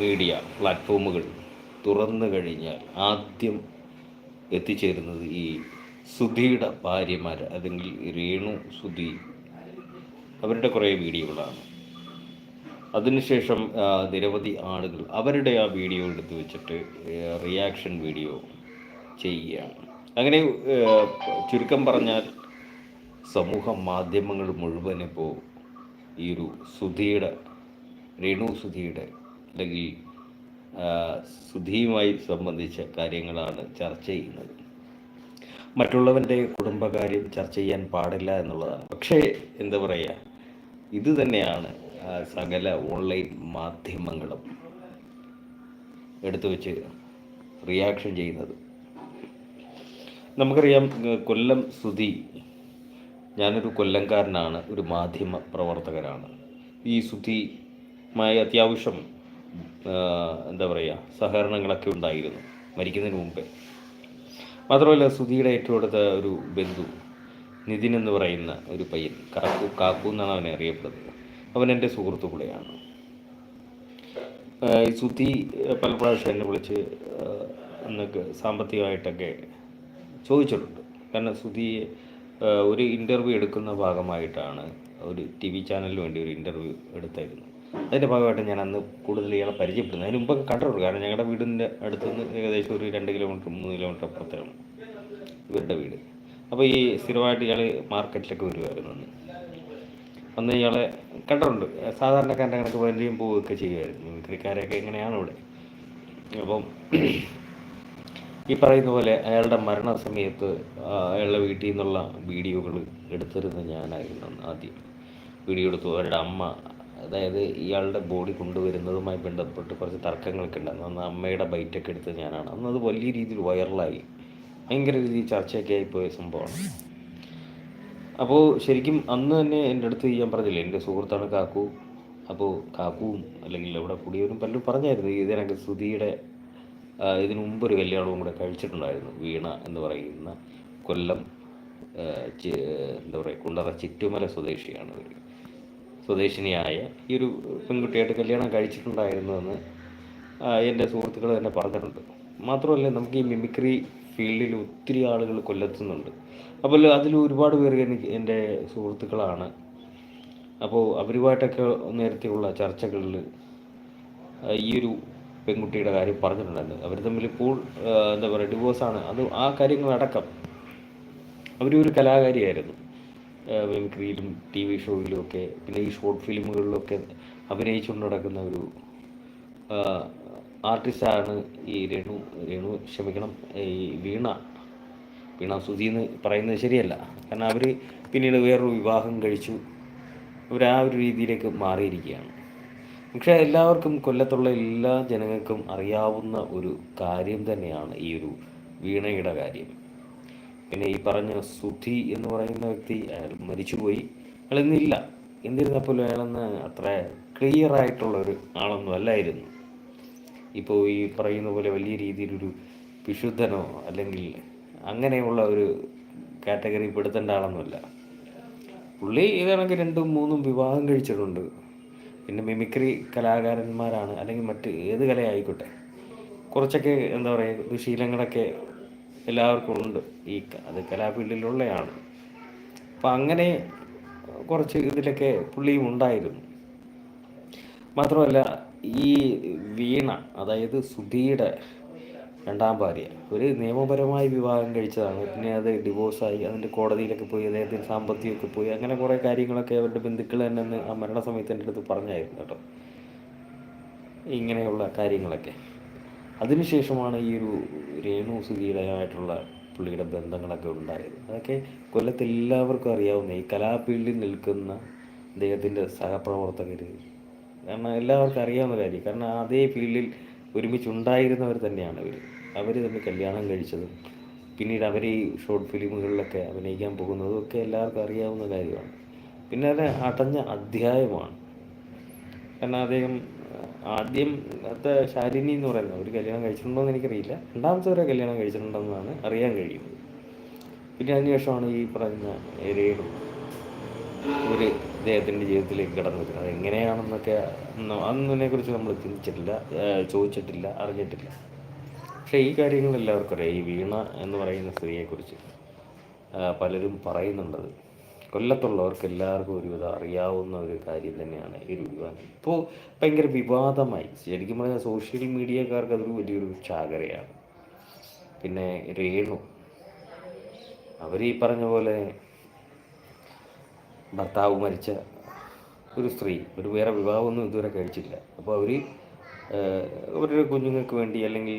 Media പ്ലാറ്റ്ഫോമുകൾ തുറന്നു കഴിഞ്ഞാൽ ആദ്യം എത്തിച്ചേരുന്നത് ഈ സുധിയുടെ ഭാര്യമാർ അല്ലെങ്കിൽ രേണു സുധി അവരുടെ കുറേ വീഡിയോകളാണ്. അതിനുശേഷം നിരവധി ആളുകൾ അവരുടെ ആ വീഡിയോ എടുത്ത് വെച്ചിട്ട് റിയാക്ഷൻ വീഡിയോ ചെയ്യുകയാണ്. അങ്ങനെ ചുരുക്കം പറഞ്ഞാൽ സമൂഹ മാധ്യമങ്ങൾ മുഴുവൻ ഇപ്പോൾ ഈ ഒരു സുധിയുടെ രേണു സുധിയുടെ അല്ലെങ്കിൽ സുധിയുമായി സംബന്ധിച്ച കാര്യങ്ങളാണ് ചർച്ച ചെയ്യുന്നത്. മറ്റുള്ളവന്റെ കുടുംബകാര്യം ചർച്ച ചെയ്യാൻ പാടില്ല എന്നുള്ളതാണ്. പക്ഷേ എന്താ പറയുക ഇത് തന്നെയാണ് സകല ഓൺലൈൻ മാധ്യമങ്ങളും എടുത്തു വെച്ച് റിയാക്ഷൻ ചെയ്യുന്നത്. നമുക്കറിയാം കൊല്ലം സുധി ഞാനൊരു കൊല്ലംകാരനാണ് ഒരു മാധ്യമ പ്രവർത്തകനാണ്. ഈ സുധിയുമായി അത്യാവശ്യം എന്താ പറയുക സഹകരണങ്ങളൊക്കെ ഉണ്ടായിരുന്നു മരിക്കുന്നതിന് മുമ്പേ. മാത്രമല്ല സുധിയുടെ ഏറ്റവും അടുത്ത ഒരു ബന്ധു നിതിൻ എന്ന് പറയുന്ന ഒരു പയ്യൻ കാക്കു കാക്കു എന്നാണ് അവനെ അറിയപ്പെടുന്നത്. അവൻ എന്റെ സുഹൃത്തു കൂടെയാണ്. ഈ സുധി പല പ്രാവശ്യം എന്നെ വിളിച്ച് എന്നൊക്കെ സാമ്പത്തികമായിട്ടൊക്കെ ചോദിച്ചിട്ടുണ്ട്. കാരണം സുധി ഒരു ഇന്റർവ്യൂ എടുക്കുന്ന ഭാഗമായിട്ടാണ് ഒരു ടി വി ചാനലിന് വേണ്ടി ഒരു ഇന്റർവ്യൂ എടുത്തായിരുന്നു അതിന്റെ ഭാഗമായിട്ട് ഞാൻ അന്ന് കൂടുതൽ ഇയാളെ പരിചയപ്പെടുന്നത് അതിന് മുമ്പൊക്കെ കണ്ടിട്ടുണ്ട് കാരണം ഞങ്ങളുടെ വീടിന്റെ അടുത്തുനിന്ന് ഏകദേശം ഒരു രണ്ട് കിലോമീറ്റർ മൂന്ന് കിലോമീറ്റർ അപ്പുറത്താണ് ഇവരുടെ വീട്. അപ്പോൾ ഈ സ്ഥിരമായിട്ട് ഇയാൾ മാർക്കറ്റിലൊക്കെ വരുമായിരുന്നു അന്ന്. അന്ന് ഇയാളെ കണ്ടിട്ടുണ്ട്. സാധാരണക്കാരന്റെ കണക്ക് വരികയും പോവുകയൊക്കെ ചെയ്യുമായിരുന്നു മിമിക്രിക്കാരൊക്കെ എങ്ങനെയാണ് ഇവിടെ. അപ്പം ഈ പറയുന്ന പോലെ അയാളുടെ മരണ സമയത്ത് അയാളുടെ വീട്ടിൽ നിന്നുള്ള വീഡിയോകൾ എടുത്തിരുന്ന ഞാനായിരുന്നു ആദ്യം. വീഡിയോ എടുത്തു. അവരുടെ അമ്മ അതായത് ഇയാളുടെ ബോഡി കൊണ്ടുവരുന്നതുമായി ബന്ധപ്പെട്ട് കുറച്ച് തർക്കങ്ങളൊക്കെ ഉണ്ടായിരുന്നു. അന്ന് അമ്മയുടെ ബൈറ്റൊക്കെ എടുത്തത് ഞാനാണ്. അന്ന് അത് വലിയ രീതിയിൽ വൈറലായി. ഭയങ്കര രീതിയിൽ ചർച്ചയൊക്കെ ആയിപ്പോയ സംഭവമാണ്. അപ്പോൾ ശരിക്കും അന്ന് തന്നെ എന്റെ അടുത്ത് ഞാൻ പറഞ്ഞില്ലേ എന്റെ സുഹൃത്താണ് കാക്കു. അപ്പോൾ കാക്കുവും അല്ലെങ്കിൽ അവിടെ കൂടിയവരും പലരും പറഞ്ഞായിരുന്നു ഇതിനൊക്കെ സുധിയുടെ ഇതിനു മുമ്പ് ഒരു കല്യാണവും കൂടെ കഴിച്ചിട്ടുണ്ടായിരുന്നു. വീണ എന്ന് പറയുന്ന കൊല്ലം എന്താ പറയുക കുണ്ടറ ചിറ്റുമല സ്വദേശിയാണ് ഇവർ സ്വദേശിനിയായ ഈ ഒരു പെൺകുട്ടിയായിട്ട് കല്യാണം കഴിച്ചിട്ടുണ്ടായിരുന്നുവെന്ന് എന്റെ സുഹൃത്തുക്കൾ തന്നെ പറഞ്ഞിട്ടുണ്ട്. മാത്രമല്ല നമുക്ക് ഈ മിമിക്രി ഫീൽഡിൽ ഒത്തിരി ആളുകൾ കൊല്ലത്തുന്നുണ്ട്. അപ്പോൾ അതിൽ ഒരുപാട് പേര് എനിക്ക് എന്റെ സുഹൃത്തുക്കളാണ്. അപ്പോൾ അവരുമായിട്ടൊക്കെ നേരത്തെയുള്ള ചർച്ചകളിൽ ഈ ഒരു പെൺകുട്ടിയുടെ കാര്യം പറഞ്ഞിട്ടുണ്ടായിരുന്നു. അവർ തമ്മിൽ ഇപ്പോൾ എന്താ പറയുക ഡിവോഴ്സാണ്. അത് ആ കാര്യങ്ങളടക്കം. അവരൊരു കലാകാരിയായിരുന്നു. മിമിക്രിയിലും ടി വി ഷോയിലും ഒക്കെ പിന്നെ ഈ ഷോർട്ട് ഫിലിമുകളിലൊക്കെ അഭിനയിച്ചുകൊണ്ട് നടക്കുന്ന ഒരു ആർട്ടിസ്റ്റാണ് ഈ രേണു രേണു ക്ഷമിക്കണം ഈ വീണ. വീണ സുധി എന്ന് പറയുന്നത് ശരിയല്ല. കാരണം അവർ പിന്നീട് വേറൊരു വിവാഹം കഴിച്ചു. അവർ ആ ഒരു രീതിയിലേക്ക് മാറിയിരിക്കുകയാണ്. പക്ഷേ എല്ലാവർക്കും കൊല്ലത്തുള്ള എല്ലാ ജനങ്ങൾക്കും അറിയാവുന്ന ഒരു കാര്യം തന്നെയാണ് ഈ ഒരു വീണയുടെ കാര്യം. പിന്നെ ഈ പറഞ്ഞ സുധി എന്ന് പറയുന്ന വ്യക്തി അയാൾ മരിച്ചുപോയി. അയാൾ ഇന്നില്ല. എന്നിരുന്നപ്പോലും അയാളെന്ന് അത്ര ക്ലിയർ ആയിട്ടുള്ളൊരു ആളൊന്നും അല്ലായിരുന്നു. ഇപ്പോൾ ഈ പറയുന്ന പോലെ വലിയ രീതിയിലൊരു വിശുദ്ധനോ അല്ലെങ്കിൽ അങ്ങനെയുള്ള ഒരു കാറ്റഗറി പെടുത്തേണ്ട ആളൊന്നുമല്ല. പുള്ളി ഇതാണെങ്കിൽ രണ്ടും മൂന്നും വിവാഹം കഴിച്ചിട്ടുണ്ട്. പിന്നെ മിമിക്രി കലാകാരന്മാരാണ്. അല്ലെങ്കിൽ മറ്റ് ഏത് കലയായിക്കോട്ടെ. കുറച്ചൊക്കെ എന്താ പറയുക ദുശീലങ്ങളൊക്കെ എല്ലാവർക്കും ഉണ്ട് ഈ അത് കലാഫീൽഡിലുള്ളയാണ്. അപ്പം അങ്ങനെ കുറച്ച് ഇതിലൊക്കെ പുള്ളിയും ഉണ്ടായിരുന്നു. മാത്രമല്ല ഈ വീണ അതായത് സുധിയുടെ രണ്ടാം ഭാര്യ ഒരു നിയമപരമായി വിവാഹം കഴിച്ചതാണ്. പിന്നെ അത് ഡിവോഴ്സായി അതിന്റെ കോടതിയിലൊക്കെ പോയി അദ്ദേഹത്തിന് സാമ്പത്തികമൊക്കെ പോയി അങ്ങനെ കുറേ കാര്യങ്ങളൊക്കെ അവരുടെ ബന്ധുക്കൾ തന്നെ ആ മരണസമയത്ത് എന്റെ അടുത്ത് പറഞ്ഞായിരുന്നു കേട്ടോ. ഇങ്ങനെയുള്ള കാര്യങ്ങളൊക്കെ. അതിനുശേഷമാണ് ഈ ഒരു രേണു സുധീരമായിട്ടുള്ള പുള്ളിയുടെ ബന്ധങ്ങളൊക്കെ ഉണ്ടായത്. അതൊക്കെ കൊല്ലത്ത് എല്ലാവർക്കും അറിയാവുന്ന ഈ കലാഫീൽഡിൽ നിൽക്കുന്ന അദ്ദേഹത്തിന്റെ സഹപ്രവർത്തകർ. കാരണം എല്ലാവർക്കും അറിയാവുന്ന കാര്യം. കാരണം അതേ ഫീൽഡിൽ ഒരുമിച്ചുണ്ടായിരുന്നവർ തന്നെയാണ് ഇവർ അവർ തമ്മിൽ കല്യാണം കഴിച്ചതും പിന്നീട് അവർ ഈ ഷോർട്ട് ഫിലിമുകളിലൊക്കെ അഭിനയിക്കാൻ പോകുന്നതും ഒക്കെ എല്ലാവർക്കും അറിയാവുന്ന കാര്യമാണ്. പിന്നെ അത് അടഞ്ഞ അധ്യായമാണ്. കാരണം അദ്ദേഹം ആദ്യം അത്തെ ശാലിനി എന്ന് പറയുന്നത് ഒരു കല്യാണം കഴിച്ചിട്ടുണ്ടോ എന്ന് എനിക്കറിയില്ല. രണ്ടാമത്തെ വരെ കല്യാണം കഴിച്ചിട്ടുണ്ടെന്നാണ് അറിയാൻ കഴിയുന്നത്. പിന്നെ അതിനുശേഷമാണ് ഈ പറയുന്ന രേണു ഒരു ഇദ്ദേഹത്തിന്റെ ജീവിതത്തിലേക്ക് കടന്നു വരുന്നത്. എങ്ങനെയാണെന്നൊക്കെ അന്നതിനെക്കുറിച്ച് നമ്മൾ ചിന്തിച്ചിട്ടില്ല ചോദിച്ചിട്ടില്ല അറിഞ്ഞിട്ടില്ല. പക്ഷേ ഈ കാര്യങ്ങൾ എല്ലാവർക്കും അറിയാം. ഈ വീണ എന്ന് പറയുന്ന സ്ത്രീയെക്കുറിച്ച് പലരും പറയുന്നുണ്ടത്. കൊല്ലത്തുള്ളവർക്ക് എല്ലാവർക്കും ഒരുവിധം അറിയാവുന്ന ഒരു കാര്യം തന്നെയാണ് ഈ വിവാഹം. ഇപ്പോൾ ഭയങ്കര വിവാദമായി. ശരിക്കും പറഞ്ഞാൽ സോഷ്യൽ മീഡിയക്കാർക്ക് അതൊരു വലിയൊരു ചാകരയാണ്. പിന്നെ രേണു അവർ ഈ പറഞ്ഞ പോലെ ഭർത്താവ് മരിച്ച ഒരു സ്ത്രീ ഒരു വേറെ വിവാഹമൊന്നും ഇതുവരെ കഴിച്ചില്ല. അപ്പോൾ അവർ അവരുടെ കുഞ്ഞുങ്ങൾക്ക് വേണ്ടി അല്ലെങ്കിൽ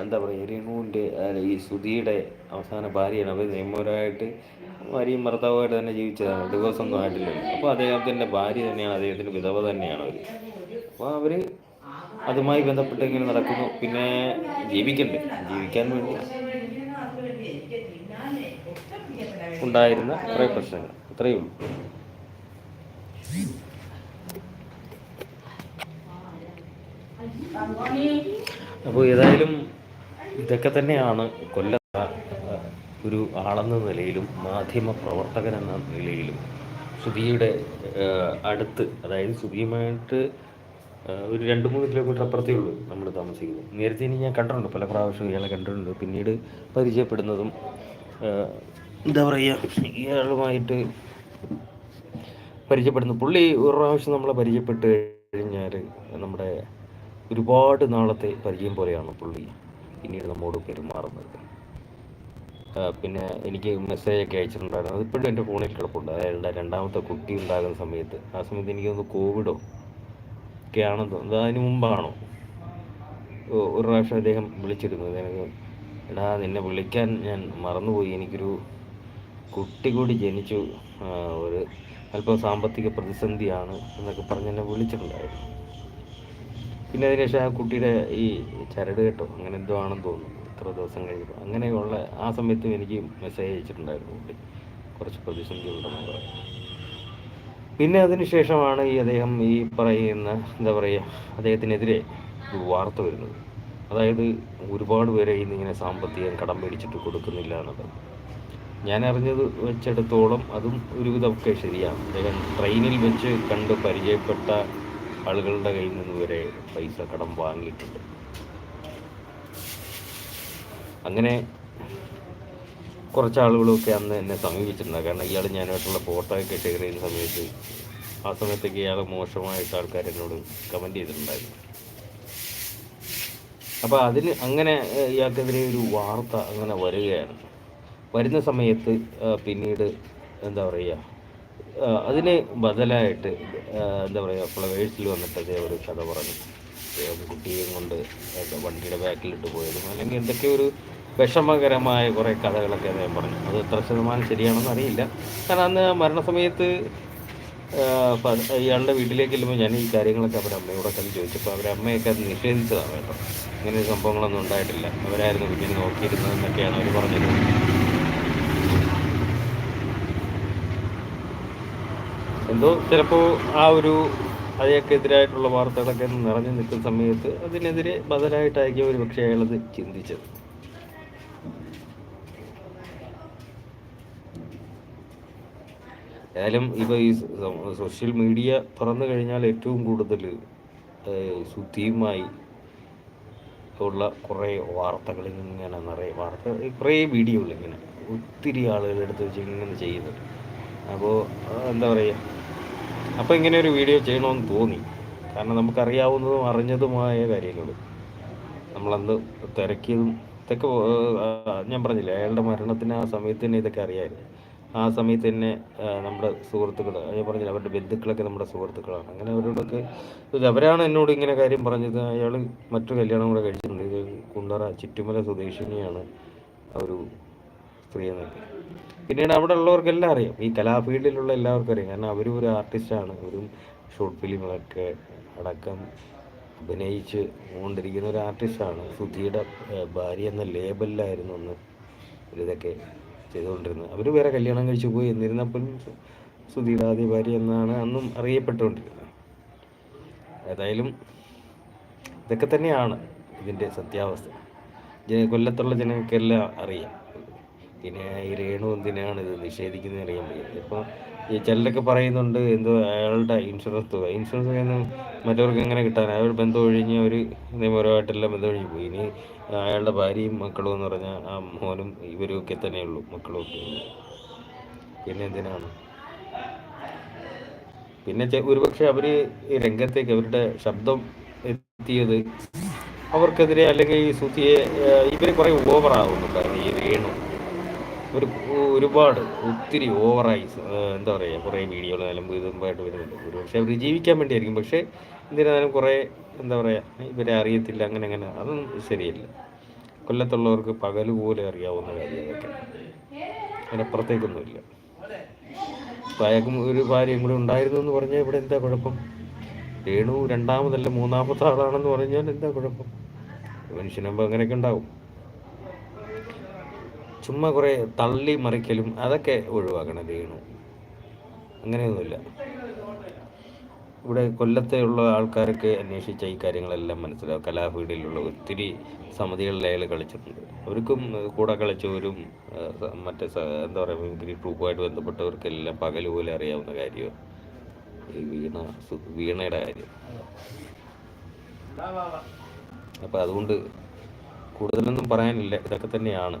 എന്താ പറയുക രേണുവിന്റെ ഈ സുധിയുടെ അവസാന ഭാര്യയാണ്. അവർ നിയമപരമായിട്ട് ഭാര്യയും ഭർത്താവുമായിട്ട് തന്നെ ജീവിച്ചതാണ്. ഡിവോഴ്സ് ഒന്നും ആയിട്ടില്ലല്ലോ അപ്പോൾ അദ്ദേഹത്തിന്റെ ഭാര്യ തന്നെയാണ് അദ്ദേഹത്തിന്റെ വിധവ തന്നെയാണ് അവർ അപ്പോൾ അവർ അതുമായി ബന്ധപ്പെട്ട് ഇങ്ങനെ നടക്കുന്നു. പിന്നെ ജീവിക്കണ്ടേ? ജീവിക്കാൻ വേണ്ടി ഉണ്ടായിരുന്ന കുറേ പ്രശ്നങ്ങൾ. അത്രയേ ഉള്ളൂ. അപ്പോൾ ഏതായാലും ഇതൊക്കെ തന്നെയാണ് കൊല്ലത്ത ഒരു ആളെന്ന നിലയിലും മാധ്യമ പ്രവർത്തകൻ എന്ന നിലയിലും സുധിയുടെ അടുത്ത് അതായത് സുധിയുമായിട്ട് ഒരു രണ്ട് മൂന്ന് കിലോമീറ്റർ അപ്പുറത്തേ ഉള്ളൂ നമ്മൾ താമസിക്കുന്നത്. നേരത്തെ ഇനി ഞാൻ കണ്ടിട്ടുണ്ട് പല പ്രാവശ്യം ഇയാളെ കണ്ടിട്ടുണ്ട്. പിന്നീട് പരിചയപ്പെടുന്നതും എന്താ പറയുക ഇയാളുമായിട്ട് പരിചയപ്പെടുന്നു പുള്ളി ഒരു പ്രാവശ്യം നമ്മളെ പരിചയപ്പെട്ട് കഴിഞ്ഞാൽ നമ്മുടെ ഒരുപാട് നാളത്തെ പരിചയം പോലെയാണ് പുള്ളി പിന്നീട് നമ്മോട് പെരുമാറുന്നത്. പിന്നെ എനിക്ക് മെസ്സേജ് ഒക്കെ അയച്ചിട്ടുണ്ടായിരുന്നു. അതിപ്പോഴും എന്റെ ഫോണിൽ കിടപ്പുണ്ട്. അയാളുടെ രണ്ടാമത്തെ കുട്ടി ഉണ്ടാകുന്ന സമയത്ത്. ആ സമയത്ത് എനിക്കൊന്ന് കോവിഡോ ഒക്കെ ആണെന്ന് അതിന് മുമ്പാണോ? ഒരു പ്രാവശ്യം അദ്ദേഹം വിളിച്ചിരുന്നത് എനിക്ക് എടാ നിന്നെ വിളിക്കാൻ ഞാൻ മറന്നുപോയി. എനിക്കൊരു കുട്ടി കൂടി ജനിച്ചു. ഒരു അല്പം സാമ്പത്തിക പ്രതിസന്ധിയാണ് എന്നൊക്കെ പറഞ്ഞ് എന്നെ വിളിച്ചിട്ടുണ്ടായിരുന്നു. പിന്നെ അതിനുശേഷം ആ കുട്ടിയുടെ ഈ ചരട് കേട്ടോ അങ്ങനെ എന്തോ ആണെന്ന് തോന്നുന്നു. ഇത്ര ദിവസം കഴിയുമ്പോൾ അങ്ങനെയുള്ള ആ സമയത്തും എനിക്ക് മെസ്സേജ് അയച്ചിട്ടുണ്ടായിരുന്നു കുട്ടി കുറച്ച് പ്രതിസന്ധി ഉണ്ടെന്ന് പറയും പിന്നെ അതിനുശേഷമാണ് ഈ അദ്ദേഹം ഈ പറയുന്ന എന്താ പറയുക അദ്ദേഹത്തിനെതിരെ ഒരു വാർത്ത വരുന്നത്. അതായത് ഒരുപാട് പേരെ ഇന്ന് ഇങ്ങനെ സാമ്പത്തികം കടം മേടിച്ചിട്ട് കൊടുക്കുന്നില്ല എന്നുള്ളത്. ഞാൻ അറിഞ്ഞത് വെച്ചിടത്തോളം അതും ഒരുവിധമൊക്കെ ശരിയാണ്. അദ്ദേഹം ട്രെയിനിൽ വെച്ച് കണ്ട് പരിചയപ്പെട്ട ആളുകളുടെ കയ്യിൽ നിന്ന് വരെ പൈസ കടം വാങ്ങിയിട്ടുണ്ട്. അങ്ങനെ കുറച്ച് ആളുകളൊക്കെ അന്ന് എന്നെ സമീപിച്ചിട്ടുണ്ട് കാരണം ഇയാൾ ഞാനായിട്ടുള്ള ഫോട്ടോ ഒക്കെ ഷെയർ ചെയ്യുന്ന സമയത്ത് ആ സമയത്തൊക്കെ ഇയാൾ മോശമായിട്ട് ആൾക്കാർ എന്നോട് കമന്റ് ചെയ്തിട്ടുണ്ടായിരുന്നു. അപ്പോൾ അതിന് അങ്ങനെ ഇയാൾക്കെതിരെ ഒരു വാർത്ത അങ്ങനെ വരികയാണ്. വരുന്ന സമയത്ത് പിന്നീട് എന്താ പറയുക അതിന് ബദലായിട്ട് എന്താ പറയുക ഫ്ലവേഴ്സിൽ വന്നിട്ട് അതേ ഒരു കഥ പറഞ്ഞു. കുട്ടിയെയും കൊണ്ട് വണ്ടിയുടെ ബാക്കിലിട്ട് പോയതും അല്ലെങ്കിൽ എന്തൊക്കെ ഒരു വിഷമകരമായ കുറേ കഥകളൊക്കെ അദ്ദേഹം പറഞ്ഞു. അത് എത്ര ശതമാനം ശരിയാണെന്ന് അറിയില്ല. കാരണം അന്ന് മരണസമയത്ത് ഇയാളുടെ വീട്ടിലേക്ക് ചെല്ലുമ്പോൾ ഞാൻ ഈ കാര്യങ്ങളൊക്കെ അവരുടെ അമ്മയോടൊക്കെ ചോദിച്ചപ്പോൾ അവരുടെ അമ്മയൊക്കെ അത് നിഷേധിച്ചതാണ് കേട്ടോ. ഇങ്ങനെ സംഭവങ്ങളൊന്നും ഉണ്ടായിട്ടില്ല. അവരായിരുന്നു കുഞ്ഞിനെ നോക്കിയിരുന്നത് എന്നൊക്കെയാണ് അവർ പറഞ്ഞത്. എന്തോ ചിലപ്പോൾ ആ ഒരു അതിനൊക്കെ എതിരായിട്ടുള്ള വാർത്തകളൊക്കെ നിറഞ്ഞു നിൽക്കുന്ന സമയത്ത് അതിനെതിരെ ബദലായിട്ടായിരിക്കും ഒരു പക്ഷേ അയാളത് ചിന്തിച്ചത്. ഏതായാലും ഇപ്പോൾ ഈ സോഷ്യൽ മീഡിയ തുറന്നു കഴിഞ്ഞാൽ ഏറ്റവും കൂടുതൽ ശുദ്ധിയുമായി ഉള്ള കുറേ വാർത്തകൾ ഇങ്ങനെ നിറയെ വാർത്ത കുറേ വീഡിയോകൾ ഇങ്ങനെ ഒത്തിരി ആളുകളെടുത്ത് വെച്ച് ഇങ്ങനെ ചെയ്യുന്നുണ്ട്. അപ്പോൾ എന്താ പറയുക അപ്പോൾ ഇങ്ങനെ ഒരു വീഡിയോ ചെയ്യണമെന്ന് തോന്നി. കാരണം നമുക്കറിയാവുന്നതും അറിഞ്ഞതുമായ കാര്യങ്ങൾ നമ്മളന്ന് തിരക്കിയതും ഇതൊക്കെ ഞാൻ പറഞ്ഞില്ലേ അയാളുടെ മരണത്തിന് ആ സമയത്ത് തന്നെ ഇതൊക്കെ അറിയാമായിരുന്നു ആ സമയത്ത് തന്നെ നമ്മുടെ സുഹൃത്തുക്കൾ ഞാൻ പറഞ്ഞില്ല അവരുടെ ബന്ധുക്കളൊക്കെ നമ്മുടെ സുഹൃത്തുക്കളാണ്. അങ്ങനെ അവരോടൊക്കെ അവരാണ് എന്നോട് ഇങ്ങനെ കാര്യം പറഞ്ഞത്. അയാൾ മറ്റു കല്യാണം കൂടെ കഴിച്ചിട്ടുണ്ട്. ഇത് കുണ്ടറ ചുറ്റുമല സ്വദേശിനിയാണ് ഒരു സ്ത്രീ എന്നൊക്കെ പിന്നീട് അവിടെ ഉള്ളവർക്കെല്ലാം അറിയാം. ഈ കലാഫീൽഡിലുള്ള എല്ലാവർക്കും അറിയാം. കാരണം അവരും ഒരു ആർട്ടിസ്റ്റാണ്. ഒരു ഷോർട്ട് ഫിലിമുകളൊക്കെ അടക്കം അഭിനയിച്ച് കൊണ്ടിരിക്കുന്ന ഒരു ആർട്ടിസ്റ്റാണ്. സുധിയുടെ ഭാര്യ എന്ന ലേബലിലായിരുന്നു അന്ന് ഇതൊക്കെ ചെയ്തുകൊണ്ടിരുന്നത്. അവർ വേറെ കല്യാണം കഴിച്ചു പോയി. എന്നിരുന്നപ്പോഴും സുധിയുടെ ആദ്യ ഭാര്യ എന്നാണ് അന്നും അറിയപ്പെട്ടുകൊണ്ടിരുന്നത്. ഏതായാലും ഇതൊക്കെ തന്നെയാണ് ഇതിന്റെ സത്യാവസ്ഥ. കൊല്ലത്തുള്ള ജനങ്ങൾക്കെല്ലാം അറിയാം. പിന്നെ ഈ രേണു എന്തിനാണ് ഇത് നിഷേധിക്കുന്നത് അറിയാൻ പറ്റില്ല ഇപ്പോൾ ഈ ചിലരൊക്കെ പറയുന്നുണ്ട് എന്തോ അയാളുടെ ഇൻഷുറൻസ് തുക. ഇൻഷുറൻസ് ഒന്നും മറ്റവർക്ക് എങ്ങനെ കിട്ടാൻ അയാൾ ബന്ധം ഒഴിഞ്ഞ് അവർ നിയമപരമായിട്ടെല്ലാം ബന്ധം ഒഴിഞ്ഞ് പോയി. ഇനി അയാളുടെ ഭാര്യയും മക്കളും എന്ന് പറഞ്ഞാൽ ആ മോനും ഇവരുമൊക്കെ തന്നെയുള്ളൂ മക്കളും ഒക്കെ പിന്നെ എന്തിനാണ്? പിന്നെ ഒരുപക്ഷെ അവർ ഈ രംഗത്തേക്ക് അവരുടെ ശബ്ദം എത്തിയത് അവർക്കെതിരെ അല്ലെങ്കിൽ ഈ സുധിയെ ഇവർ കുറേ ഓവർ ആവുന്നുണ്ടായിരുന്നു ഈ രേണു. ഒരു ഒരുപാട് ഒത്തിരി ഓവറായി എന്താ പറയുക കുറേ വീഡിയോകൾ നിലമ്പ് ഇതുമായിട്ട് വരുന്നുണ്ട്. ഒരു പക്ഷേ അവർ ജീവിക്കാൻ വേണ്ടിയായിരിക്കും. പക്ഷേ എന്തിനാലും കുറേ എന്താ പറയുക ഇവരെ അറിയത്തില്ല അങ്ങനെ അങ്ങനെ അതൊന്നും ശരിയല്ല. കൊല്ലത്തുള്ളവർക്ക് പകൽ പോലെ അറിയാവുന്ന കാര്യം അതൊക്കെ അതിനപ്പുറത്തേക്കൊന്നുമില്ല അയാൾക്കും ഒരു ഭാര്യയും കൂടെ ഉണ്ടായിരുന്നു എന്ന് പറഞ്ഞാൽ ഇവിടെ എന്താ കുഴപ്പം? രേണു രണ്ടാമതല്ല മൂന്നാമത്തെ ആളാണെന്ന് പറഞ്ഞാൽ എന്താ കുഴപ്പം? മനുഷ്യനാകുമ്പോൾ അങ്ങനെയൊക്കെ ഉണ്ടാവും. ചുമ്മാ കുറേ തള്ളി മറിക്കലും അതൊക്കെ ഒഴിവാക്കണം രേണു അങ്ങനെയൊന്നുമില്ല. ഇവിടെ കൊല്ലത്തെ ഉള്ള ആൾക്കാരൊക്കെ അന്വേഷിച്ച ഈ കാര്യങ്ങളെല്ലാം മനസ്സിലാവും. കലാഫീൽഡിലുള്ള ഒത്തിരി സമിതികളിൽ അയാൾ കളിച്ചിട്ടുണ്ട്. അവർക്കും കൂടെ കളിച്ചവരും മറ്റേ എന്താ പറയുക മിമിക്രി ട്രൂപ്പുമായിട്ട് ബന്ധപ്പെട്ടവർക്കെല്ലാം പകൽ പോലെ അറിയാവുന്ന കാര്യം ഈ വീണ വീണയുടെ കാര്യം. അപ്പം അതുകൊണ്ട് കൂടുതലൊന്നും പറയാനില്ല. ഇതൊക്കെ തന്നെയാണ്.